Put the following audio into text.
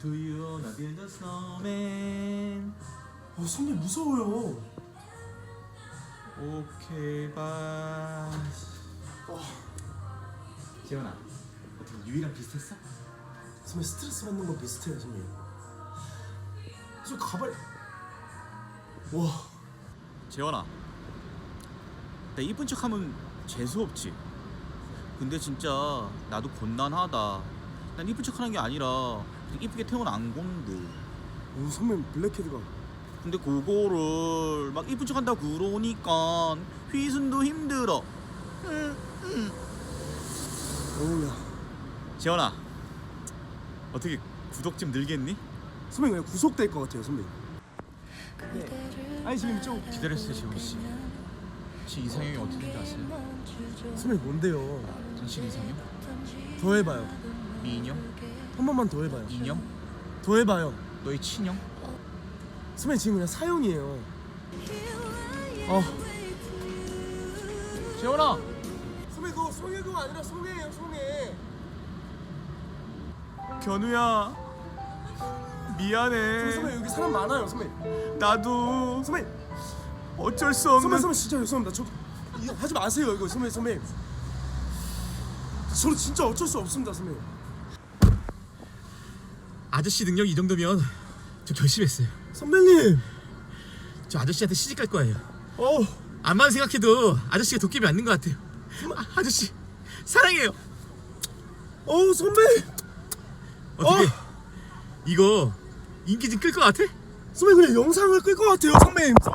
Do you wanna build a snowman? 어 선배 무서워요. 오케이 바. 지원아, 어떻게 유이랑 비슷했어? 선배 스트레스 받는 건 비슷해요 선배. 저 가발. 와 재원아, 나 이쁜 척하면 재수 없지. 근데 진짜 나도 곤란하다. 난 이쁜 척 하는 게 아니라 그냥 이쁘게 태어난 건데. 오, 선배 블랙헤드가 근데 그거를 막 이쁜 척 한다 그러니까 휘순도 힘들어. 어우야. 재원아, 어떻게 구독 좀 늘겠니? 선배 그냥 구속될 것 같아요 선배. 아니 지금 좀 기다렸어요, 재원 씨. 제 이상형이 어떻게 아세요? 선배 뭔데요? 당신 이상형? 더 해봐요. 미인형? 한 번만 더 해봐요. 인형? 더 해봐요. 너의 친형? 선배 지금 그냥 사형이에요. 어. 재원아, 선배 그거 송혜교가 아니라 송혜예요 송혜. 견우야. 미안해. 선배 여기 사람 많아요 선배. 나도 선배 어쩔 수 없는 선배 진짜 죄송합니다. 저 이거 하지 마세요 이거 선배 선배. 저는 진짜 어쩔 수 없습니다 선배. 아저씨 능력이 이 정도면 저 결심했어요. 선배님. 저 아저씨한테 시집 갈 거예요. 어. 암만 생각해도 아저씨가 도깨비 맞는 것 같아요. 아, 아저씨 사랑해요. 어 선배. 어떻게 이거 인기 좀 끌 것 같아? 선배 그냥 영상을 끌 것 같아요 선배님.